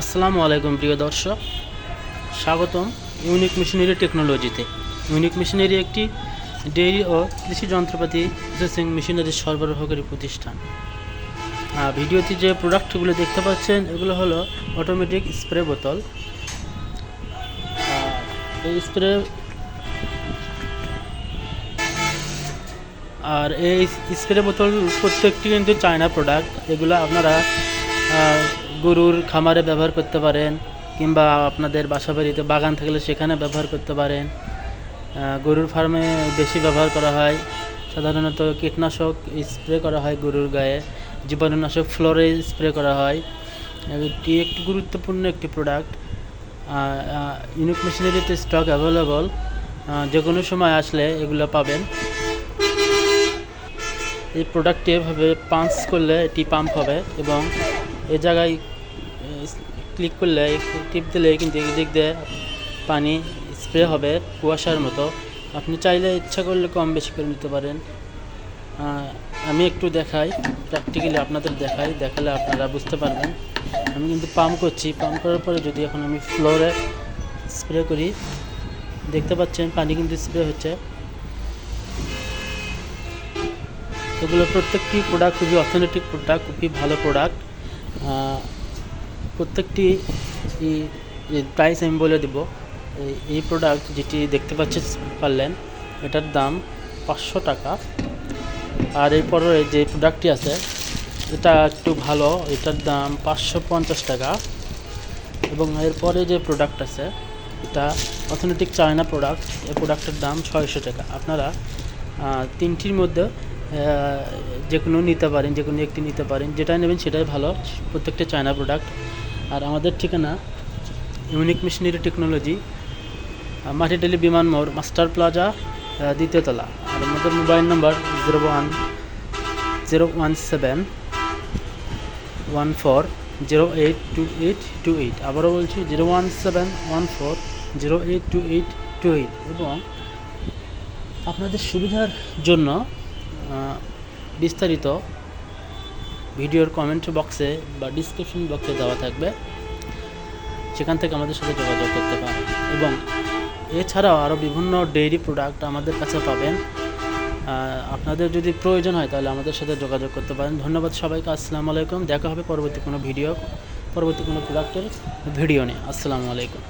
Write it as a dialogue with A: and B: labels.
A: আসসালামু আলাইকুম, প্রিয় দর্শক। স্বাগতম ইউনিক মেশিনারি টেকনোলজিতে। ইউনিক মেশিনারি একটি ডেইরি ও কৃষি যন্ত্রপাতি প্রসেসিং মেশিনারি সরবরাহকারী প্রতিষ্ঠান। ভিডিওতে যে প্রোডাক্টগুলো দেখতে পাচ্ছেন, এগুলো হলো অটোমেটিক স্প্রে বোতল। এই স্প্রে আর এই স্প্রে বোতল প্রত্যেকটি কিন্তু চায়না প্রোডাক্ট এগুলো আপনারা গরুর খামারে ব্যবহার করতে পারেন, কিংবা আপনাদের বাসা বাড়িতে বাগান থাকলে সেখানে ব্যবহার করতে পারেন। গরুর ফার্মে বেশি ব্যবহার করা হয়। সাধারণত কীটনাশক স্প্রে করা হয় গরুর গায়ে। জীবাণুনাশক ফ্লোরে স্প্রে করা হয়। এটি একটি গুরুত্বপূর্ণ একটি প্রোডাক্ট ইউনিক মেশিনারিতে স্টক অ্যাভেলেবল যে কোনো সময় আসলে এগুলো পাবেন। এই প্রোডাক্টটি এভাবে পাঞ্চ করলে এটি পাম্প হবে এবং এ জায়গায় ক্লিক করলে টিপ দিলে কিন্তু এদিক দিয়ে পানি স্প্রে হবে কুয়াশার মতো। আপনি চাইলে ইচ্ছা করলে কম বেশি করে নিতে পারেন। আমি একটু দেখাই প্র্যাকটিক্যালি আপনাদের দেখাই, দেখালে আপনারা বুঝতে পারবেন। আমি কিন্তু পাম্প করছি পাম্প করার পরে যদি এখন আমি ফ্লোরে স্প্রে করি, দেখতে পাচ্ছেন পানি কিন্তু স্প্রে হচ্ছে। এগুলো প্রত্যেকটি প্রোডাক্ট খুবই অথেন্টিক প্রোডাক্ট খুবই ভালো প্রোডাক্ট প্রত্যেকটি প্রাইস আমি বলে দেব। এই- প্রোডাক্ট যেটি দেখতে পাচ্ছেন, পারলেন, এটার দাম পাঁচশো টাকা। আর এরপরে যে প্রোডাক্টটি আছে, এটা একটু ভালো, এটার দাম পাঁচশো পঞ্চাশ টাকা। এবং এরপরে যে প্রোডাক্ট আছে, এটা অথেন্টিক চায়না প্রোডাক্ট এই প্রোডাক্টের দাম ছয়শো টাকা। আপনারা তিনটির মধ্যে যে কোনো নিতে পারেন যে কোনো একটি নিতে পারেন যেটা নেবেন সেটাই ভালো। প্রত্যেকটা চায়না প্রোডাক্ট আর আমাদের ঠিকানা ইউনিক মেশিনারি টেকনোলজি মাটিডালি বিমান মোড় মাস্টার প্লাজা আহ, দ্বিতীয় তলা। আর আমাদের mobile number zero one zero one seven one four zero eight two eight two eight. আবারও বলছি zero one seven one four zero eight two eight two eight. এবং আপনাদের সুবিধার জন্য বিস্তারিত ভিডিওর কমেন্ট বক্সে বা ডিসক্রিপশন বক্সে দেওয়া থাকবে। সেখান থেকে আমাদের সাথে যোগাযোগ করতে পারেন এবং এছাড়াও আরও বিভিন্ন ডেইরি প্রোডাক্ট আমাদের কাছে পাবেন। আপনাদের যদি প্রয়োজন হয় তাহলে আমাদের সাথে যোগাযোগ করতে পারেন। ধন্যবাদ সবাইকে, আসসালামু আলাইকুম। দেখা হবে পরবর্তী কোনো ভিডিও পরবর্তী কোনো প্রোডাক্টের ভিডিও নিয়ে। আসসালামু আলাইকুম।